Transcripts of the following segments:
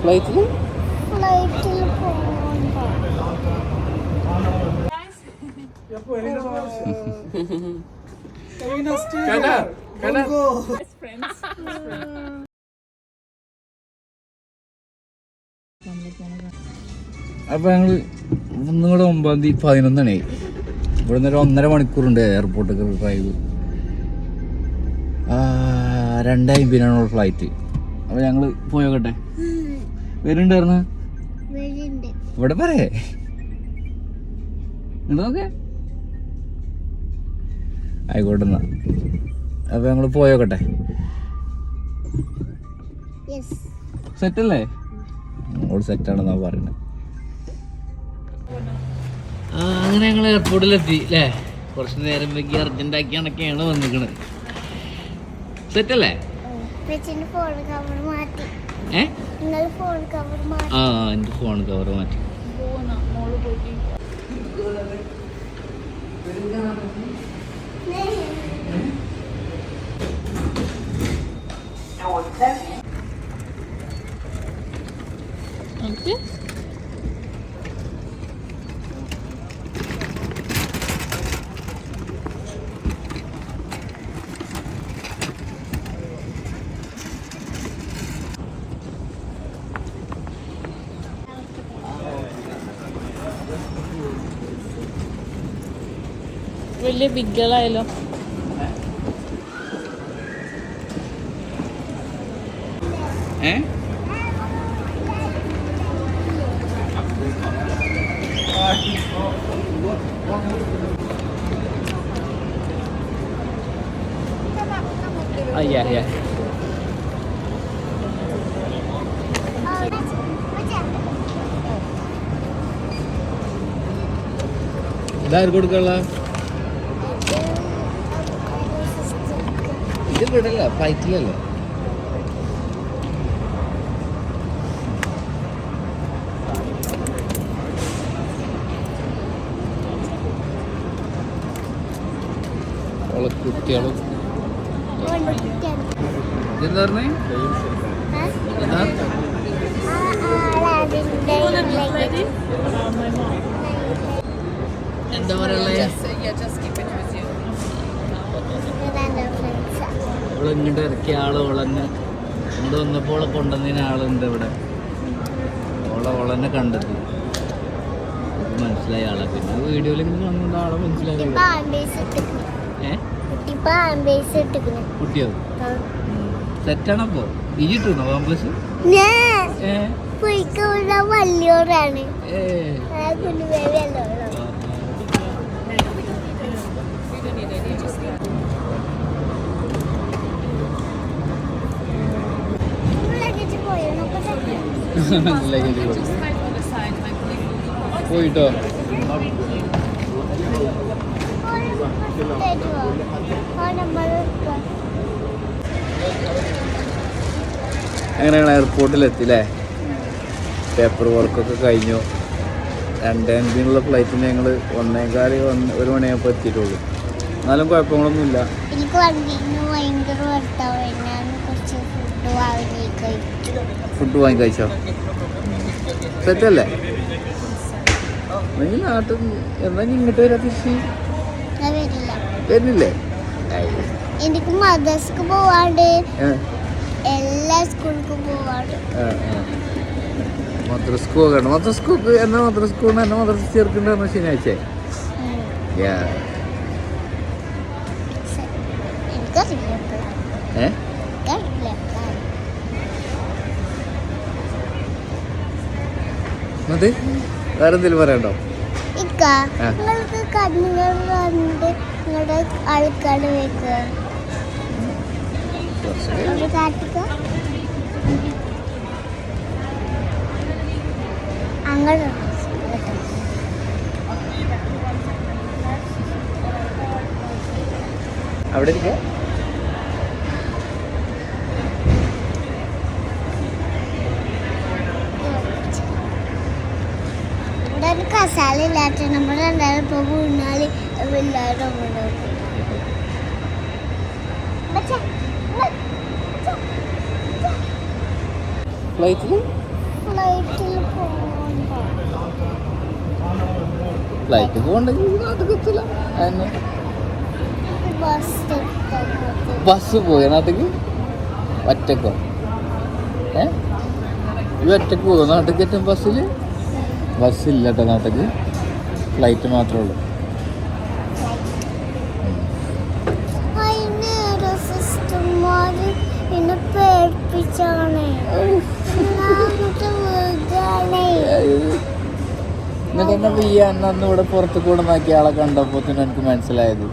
ഫ്ലൈറ്റിൽ? അപ്പൊ ഞങ്ങൾ നിങ്ങളുടെ ഒമ്പതാം തീയതി പതിനൊന്നാണേ. ഇവിടെ നിന്ന് ഒരു ഒന്നര മണിക്കൂറുണ്ട് എയർപോർട്ടൊക്കെ ഡ്രൈവ് രണ്ടമ്പതിനാണ് ഫ്ലൈറ്റ് അപ്പൊ ഞങ്ങൾ പോയോക്കട്ടെ? വരുന്നുണ്ടായിരുന്നു? വരുന്നുണ്ട്. ഇവിടെ പറയേ. നോക്കേ. ആയിക്കോട്ടെ എന്നാ. അപ്പൊ ഞങ്ങൾ പോയോക്കട്ടെ. യെസ് സെറ്റല്ലേ? ഓൾ സെറ്റാണെന്നാ പറയുന്നത് അങ്ങനെ ഞങ്ങൾ എയർപോർട്ടിലെത്തി അല്ലേ കുറച്ച് നേരം വൈകി അർജന്റാക്കിയാണൊക്കെയാണ് വന്നിരിക്കണത് സെറ്റല്ലേ? മാറ്റി. ഏ? ആ എന്റെ ഫോൺ കവർ മാറ്റി. വലിയ ബിഗ്ഗളായല്ലോ ഏ? Ah, yeah, yeah. ഇതാർക്ക് കൊടുക്കാനുള്ള? ഇത് വിടല്ല ഫ്ലൈറ്റിലല്ലേ കുട്ടികളും. ഇതെന്താ പറഞ്ഞേ? എന്താ എന്താ അവൾ ഇങ്ങോട്ട് ഇറക്കിയ ആൾ ഓളന്നെ ഇവിടെ വന്നപ്പോൾ കൊണ്ടുവന്നതിന് ആളുണ്ട് ഇവിടെ. ഓളെ ഓളന്നെ കണ്ടെത്തി മനസ്സിലായ ആളെ. പിന്നെ വീഡിയോയിൽ ഇങ്ങനെ വന്നുകൊണ്ട് ആളെ ഇട്ടിക്കണു കുട്ടിയോ? സെറ്റാണപ്പോ ഇജിട്ടുണ്ടോ കോംപ്ലക്സ് ഞാൻ ഏ? വലിയോരാണ്. ഏ. പോയിട്ടോ? അങ്ങനെയാണ് എയർപോർട്ടിലെത്തില്ലേ പേപ്പർ വർക്കൊക്കെ കഴിഞ്ഞു. രണ്ടേ അഞ്ചിനുള്ള ഫ്ലൈറ്റിന് ഞങ്ങൾ ഒന്നേകാൽ ഒന്ന് ഒരു മണിയാകുമ്പോൾ എത്തിയിട്ടുള്ളൂ. എന്നാലും കുഴപ്പങ്ങളൊന്നുമില്ല. എനിക്ക് വണ്ടിന് ഭയങ്കര കുറച്ച് ഫുഡ് വാങ്ങി കഴിച്ചോ സെറ്റല്ലേ? നീ നാട്ടിൽ എന്നാ നീ ഇങ്ങോട്ട് വരാ തിരിച്ച് വരുന്നില്ലേ? എനിക്ക് മദ്രസക്ക് പോവാണ്ട്. എല്ലാ സ്കൂളിലും പോവാണ്ട്. മദ്രസക്ക്. മദ്രസക്ക് പോകണ്ട. മദ്രസ്ക്ക് എന്നാ മദ്രസ്ക്ക് പോകണം എന്നാ മദ്രസ് ചേർക്കണ്ടെന്ന് ശനിയാഴ്ച? ഏ എനിക്കറിയില്ല കാര്യം. മതി വേറെ എന്തെങ്കിലും പറയണ്ടോ അവിടെ ആ. നിങ്ങൾക്ക് കണ്ണുകൾ കണ്ട് നിങ്ങളുടെ ആൾക്കാട് വെക്കുക ഒരു കാട്ടിക്ക അങ്ങോട്ട് കേട്ടോ. അവിടെ ഇരിക്കാം കസാല ഇല്ലാത്ത നമ്മൾ രണ്ടാളും ഇപ്പോൾ വീണാൽ എല്ലാവരും അങ്ങോട്ട് ഫ്ലൈറ്റിൽ ഫ്ലൈറ്റിൽ പോകണ്ട. ഫ്ലൈറ്റ് പോകണ്ടെങ്കിൽ നാട്ടിൽ എത്തില്ല അതിന് ബസ് പോയ നാട്ടിക്ക് ഒറ്റക്കോ ഏ? ഈ ഒറ്റയ്ക്ക് പോകുന്ന നാട്ടിൽ എത്തും ബസ്സിൽ ബസ്സില്ല കേട്ടോ നാട്ടിൽ ഫ്ലൈറ്റ് മാത്രമേ ഉള്ളൂ. എന്നെ അന്ന് ഇവിടെ പുറത്ത് കൂടെ നോക്കിയ ആളെ കണ്ടപ്പോ തന്നെ എനിക്ക് മനസ്സിലായത്.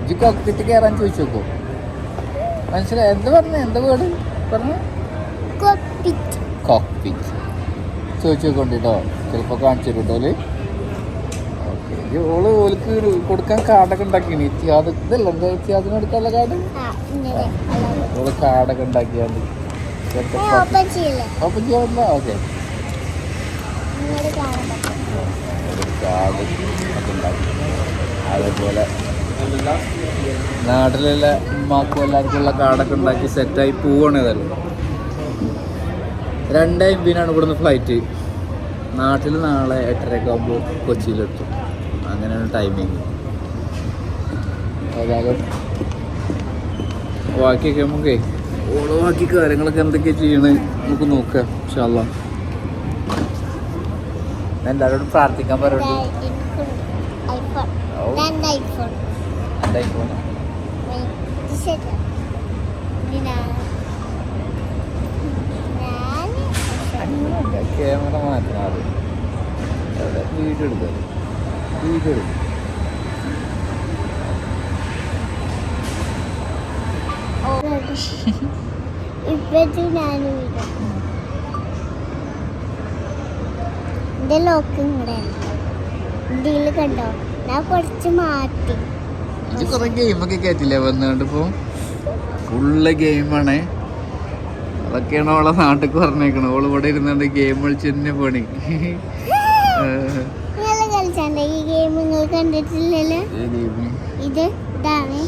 ഇജ്ജ് കോക്പിറ്റ് കയറാൻ ചോദിച്ചു നോക്കോ. മനസ്സിലായി? എന്താ പറഞ്ഞ? എന്താ വേർഡ് പറഞ്ഞു? കോക്പിറ്റ് ചോദിച്ചു നോക്കണ്ടിട്ടോ ചിലപ്പോൾ കാണിച്ചു തരും കേട്ടോ ഓൽ? ഓക്കെ. ഓൾ ഓൾക്ക് ഒരു കൊടുക്കാൻ കാർഡൊക്കെ ഉണ്ടാക്കിയാണ് ഇതല്ല? എന്താ എടുക്കാനുള്ള കാർഡ്? ഓൾ കാർഡൊക്കെ ഉണ്ടാക്കിയാണ്ട് ഓപ്പൺ ചെയ്യാൻ പറ്റില്ല ഓക്കെ. കാർഡ് ഒക്കെ ഉണ്ടാക്കി. അതേപോലെ നാട്ടിലുള്ള ഉമ്മാക്കും എല്ലാവർക്കും ഉള്ള കാർഡൊക്കെ ഉണ്ടാക്കി സെറ്റായി പോവാണ് രണ്ടേ പിന്നാണ് ഇവിടുന്ന് ഫ്ലൈറ്റ് നാട്ടിൽ നാളെ എട്ടരയൊക്കെ ആകുമ്പോൾ കൊച്ചിയിലെത്തും. അങ്ങനെയാണ് ടൈമിങ് ഏതായാലും ബാക്കിയൊക്കെ നമുക്കേ ഓളോ ബാക്കി കാര്യങ്ങളൊക്കെ എന്തൊക്കെയാ ചെയ്യണേ നമുക്ക് നോക്കാം ഇൻഷാല്ലാ എല്ലാവരോടും പ്രാർത്ഥിക്കാൻ പറയുള്ളൂ ശരി ഞാൻ ക്യാമറ മാറ്റണം അത് എവിടെ? വീഡിയോ എടുക്കുക വീഡിയോ എടുക്കും. ഇപ്പഴത്തെ ലോക്ക് ഇങ്ങടെയാണ് ഇതിൽ കണ്ടോ? ഞാൻ കുറച്ച് മാറ്റി. ഇത് കുറെ ഗെയിമൊക്കെ കയറ്റില്ലേ വന്നുകൊണ്ട് ഇപ്പോൾ ഫുള്ള് ഗെയിമാണ് അതൊക്കെയാണ് ഓളെ നാട്ടിൽ പറഞ്ഞേക്കണത് ഓൾ ഇവിടെ ഇരുന്നുകൊണ്ട് ഗെയിം കളിച്ച് തന്നെ പണി. ഈ ഗെയിം നിങ്ങൾ കണ്ടിട്ടില്ലല്ലോ? ഇത് ഇതാണ്.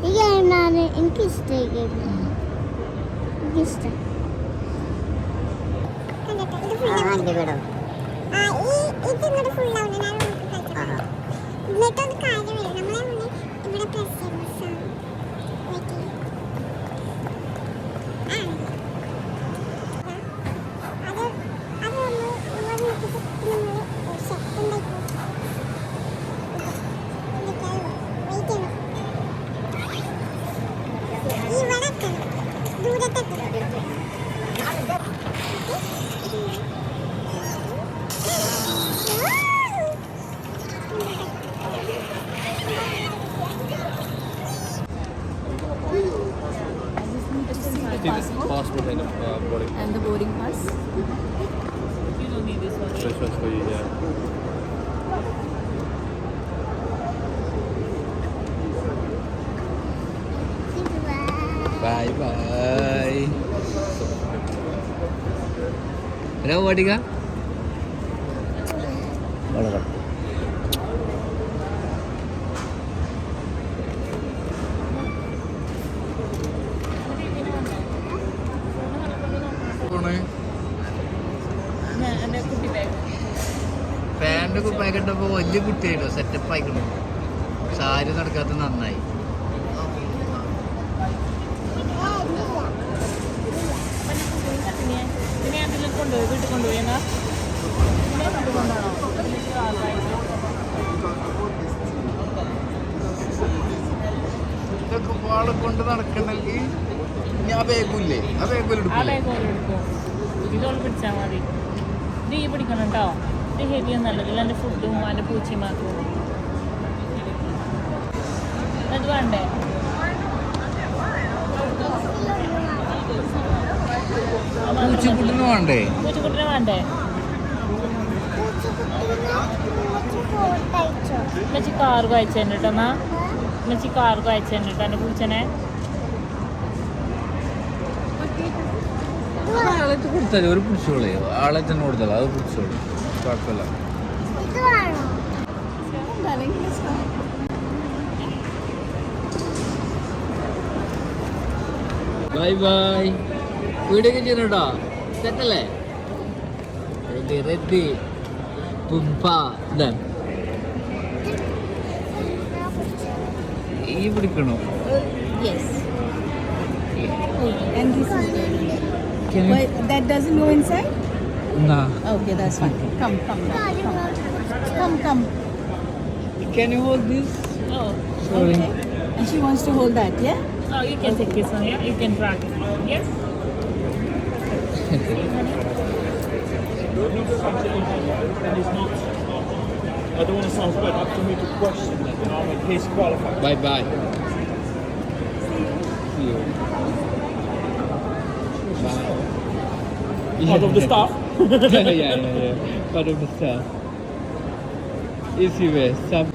ഈ ഗെയിമാണ് എനിക്ക് ഇഷ്ടമായി ഗെയിം ഇവിടെ പ്രസ് ചെയ്യുമ്പോൾ അത് ബൈ ബായ് എന്നാ പാട്ടിക്ക ബാഗ് പാന്റ് കുപ്പായ കണ്ടപ്പോ വലിയ കുട്ടിയായിട്ടോ. സെറ്റപ്പ് ആയിക്കണോ. സാരി നടക്കാത്ത നന്നായി പിന്നെ പിന്നെ അതിൽ കൊണ്ടുപോയി വീട്ടിൽ കൊണ്ടുപോയി. എന്നാ? ഇതൊക്കെ ആളെ കൊണ്ട് നടക്കണമെങ്കിൽ ഇനി ബാഗുല്ലേ ആ ബാഗുൽ ആ എടുക്കില്ലേ ബാഗ് ഓരോ എടുക്കും. ഇതോൾ പിടിച്ചാൽ മതി. ഇത് ഈ പിടിക്കണം കേട്ടോ ഇത് ഹെവി ഒന്നല്ല ഇതിൽ എന്റെ ഫുഡും എന്റെ പൂച്ചയും മാത്രം അത് വേണ്ടേ? പൂച്ചക്കുട്ടിന് വേണ്ടേ? പൂച്ചക്കുട്ടിനെ ഉമ്മച്ചി കാർഗോ അയച്ചു എന്നാ? ഉമ്മച്ചി കാർഗോ അയച്ചു എന്റെ പൂച്ചനെ. കൊടുത്താലേ ഒരു പിടിച്ചോളേ. ആളെ തന്നെ കൊടുത്താലോ അത് പിടിച്ചോളൂ. കുഴപ്പമില്ല. Bye bye. വീഡിയോ ഒക്കെ ചെയ്യുന്നുണ്ടോ സെറ്റല്ലേ റെഡി റെഡി പുമ്പ ഇതാ ഈ പിടിക്കണോ Yes. And this is. Can you- Wait, that doesn't go inside? എന്നാ Okay, that's fine. Come, come, down, come. Come, come. Can you hold this? Oh, Sorry. Okay. And she wants to hold that, yeah? oh, you can take this one, yeah? You can drag it. Yes? I don't want to sound bad, but for me to question that, you know, I'm a qualified. Bye bye. Bye. Part of the staff. yeah, yeah, yeah. Part of the staff. Easy way. Some